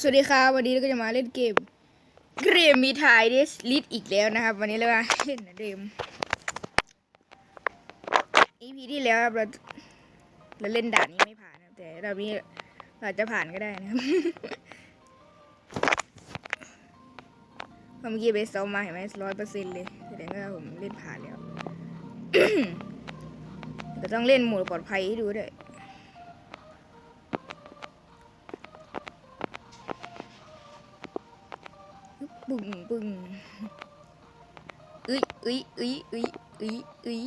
สวัสดีครับวันนี้เราก็จะมาเล่นเกมเกมมีทายเดสลิทอีกแล้วนะครับ วันนี้เรามาเล่นเหมือนเดิม EP ที่แล้วเราเราเล่นด่านนี้ไม่ผ่านนะแต่เรานี้เราจะผ่านก็ได้นะครับเพราะเมื่อกี้ไปซ้อมมาเห็นไหมร้อยเปอร์เซ็นต์เลยแสดงว่าผมเล่นผ่านแล้วแต่ต้องเล่นโหมดปลอดภัยให้ดูด้วย งบึ้งเอ้ยเอ้ยเอ้ยเอ้ยเอ้ยเอ้ย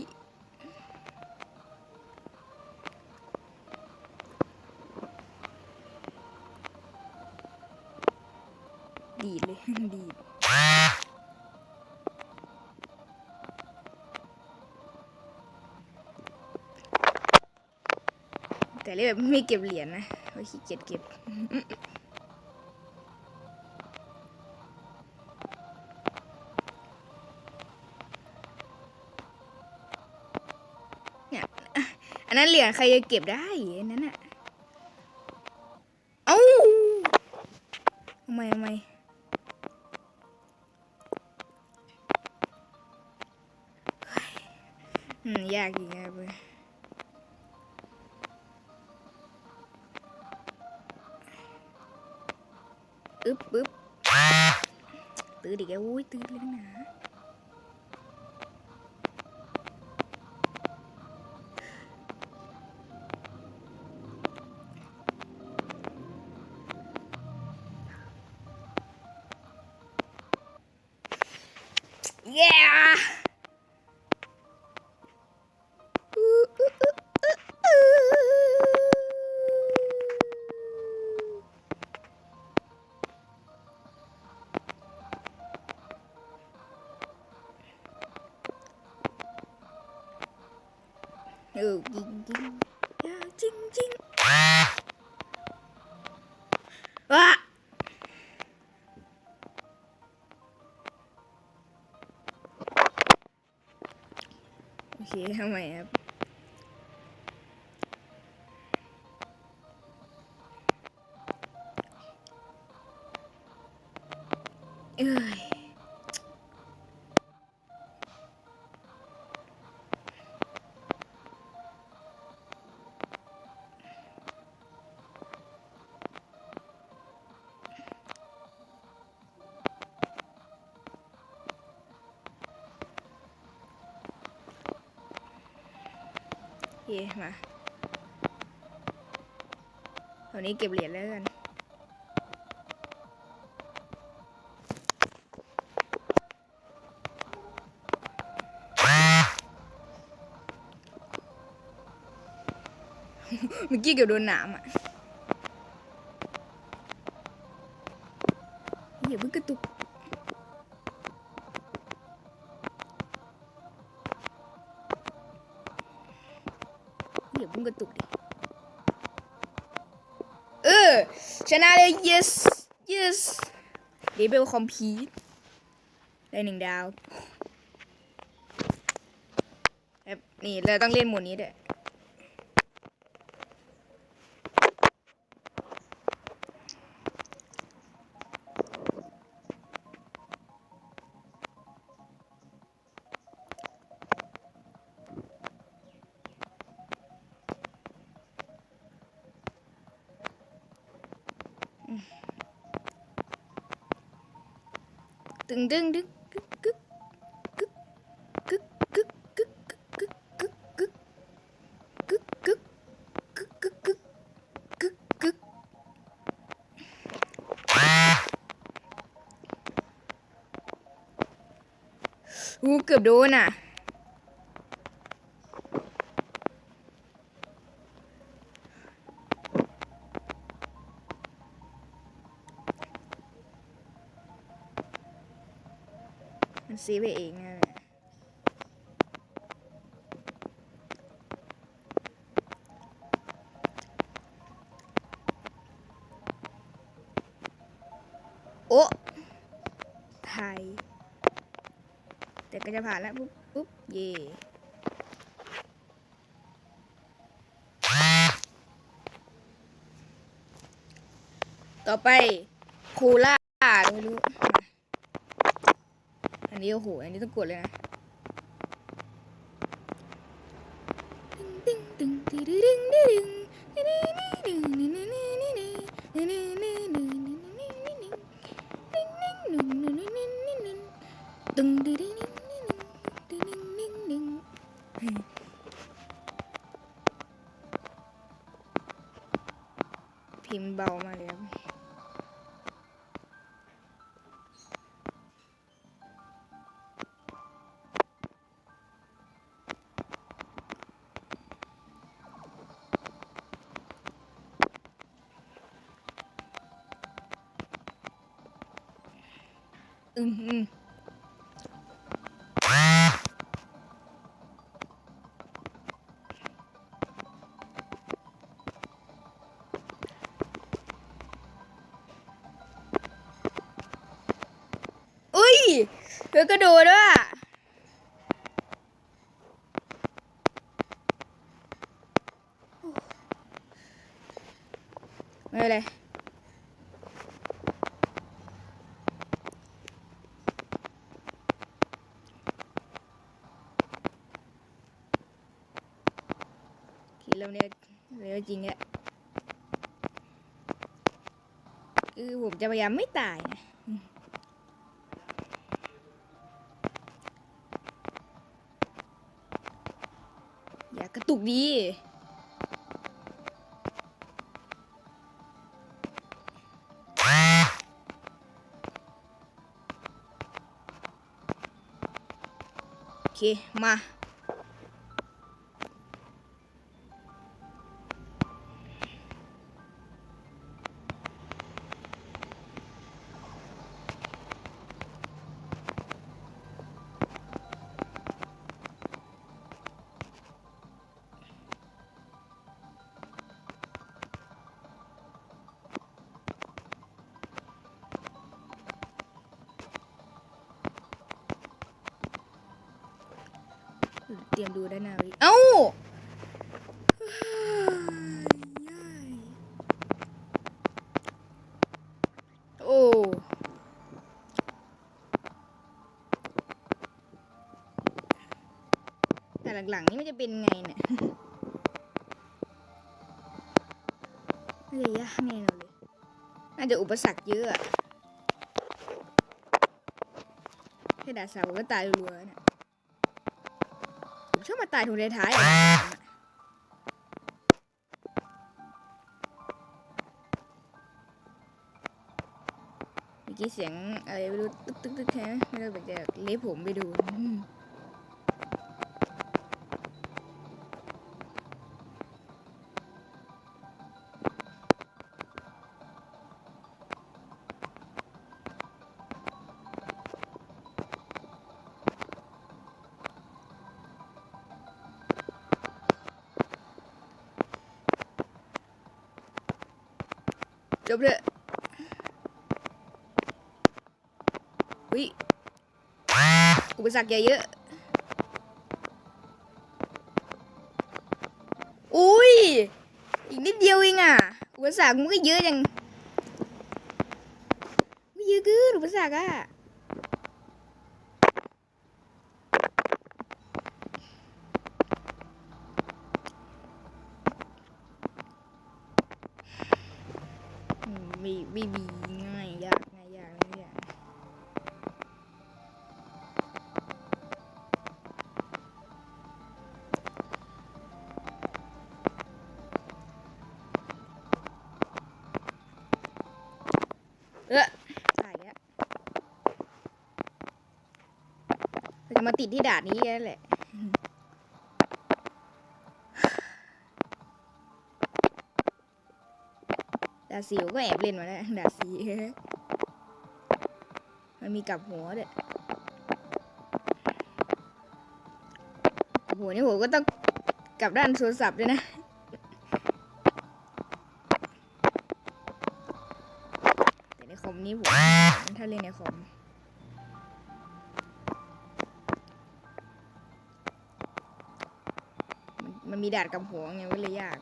ดีดเลยดีดแต่เรียกแบบไม่เก็บเหรียญนะเพราะขี้เกียจเก็บ นนั้นเหรียญใครจะเก็บได้อันนั้นอะเอ้าทำไมทำไมยอืมยากจริงครับเว้ยอึ๊บอึ๊บตื้อดิแกอุ้ยตื้อเลยนะ Yeah! Oh, ding, ding. ทำไมครับเอ้ย เคมาตอนนี้เก็บเหรียญแล้วกันเมื่อกี้เกือบโดนหนามอะอย่าเพิ่งกระตุก อย่าเพิ่งกระตุกดิเออชนะเลย yes yes เดบิวคอมพีทได้หนึ่งดาวนี่เราต้องเล่นหมดนี้ด้วย ตึงดึงดึงกึกกึกกึกกึกกึกกึกกึกกึกกึ ซีไปเองนะโอ้ถ่ยแต่ก็จะผ่านแล้ว ปุ๊บปุ๊บเย่ต่อไปคูล่าไม่รู้ อันนี้โอ้โห อันนี้ต้องกดเลยนะตึงตึงตึงตึงตึงตึงตึงพิม อืมอืมอุ้ยเธอกระโดดด้วยไม่เป็นไร คิดแล้วเนี่ย็จริงอะคือผมจะพยายามไม่ตายนะอืมอย่ากระตุกดีโอเค มา เตรียมดูได้านหนาวิเอ้าโอ้แต่หลังๆนี่มันจะเป็นไงเนี่ยน่าจะยากแน่นอนเลยน่าจะอุปสรรคเยอะอะแค่ด่าสาวก็ตายรัวๆเนี่ยผ มชอบมาตายตรงท้ายๆอะเมื่อกี้เสียงอะไรไม่รู้ตึ๊กตึ๊กตึ๊กแค่ไม่รู้แบบจะเล็บผมไปดู จบเลยอุ้ยอุปสรรคใหญ่เยอะ อุ้ย อีกนิดเดียวเองอะ อุปสรรคมันก็เยอะจังไม่เยอะเกินอุปสรรคอะ อืม ไม่ไม่มีง่ายยากง่ายยากง่ายยากเออตายแล้วจะมาติดที่ด่านนี้กันแหละาซิวก็แอบเล่นมาแล้วดาซีมันมีกับหัวด้วยหัวนี่ผมก็ต้องกลับด้านโทรศัพท์ด้วยนะแต่ในคอมนี้ผมถ้าเล่นในคอมมันมันมีดาดกับหัวไงก็เลยยาก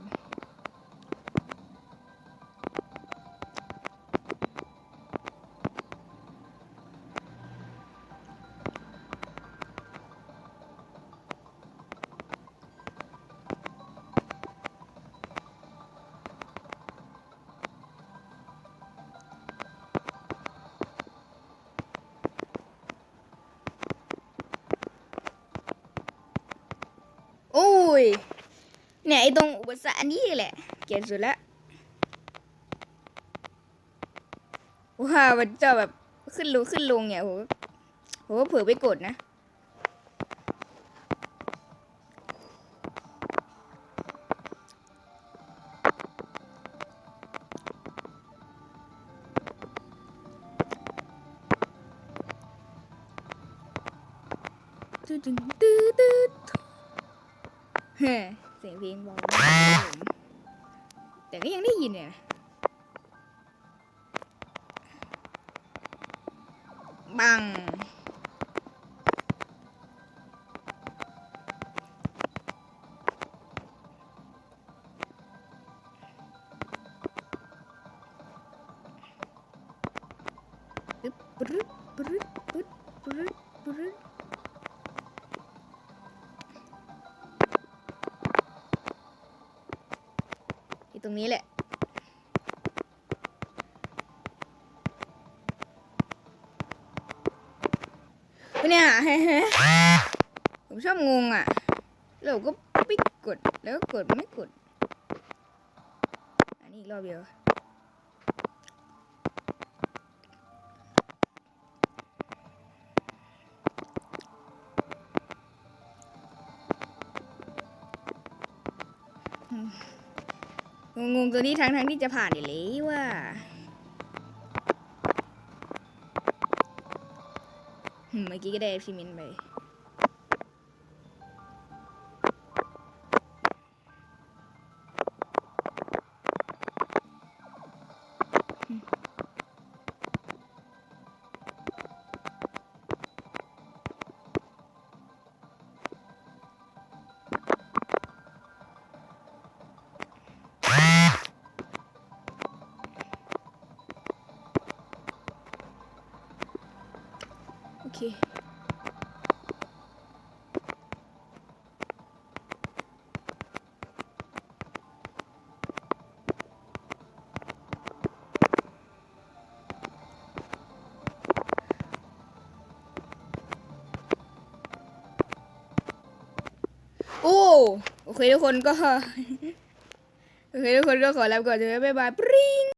เนี่ยไอตรงอุปสรรคอันนี้แหละ เกลียดสุดละว้าวมันจะแบบขึ้นลงขึ้นลงเนี่ยโหโหเผื่อไปกดนะตื้อตื้อตื้อตื้อ เสียงเพลงเบาแต่ก็ยังได้ยินเนี่ย ตรงนี้แหละ เนี่ยผมชอบงงอะแล้วก็ไม่กด แล้วก็กดไม่กด อันนี้อีกรอบเดียว งงๆตัวนี้ทั้งทั้งที่จะผ่านอยู่เลยว่าเมื่อกี้ก็ได้พิมินไป โอ้โอเคทุกคนก็ โอเคทุกคนก็ขอลาไปก่อนเถอะบ๊ายบายปร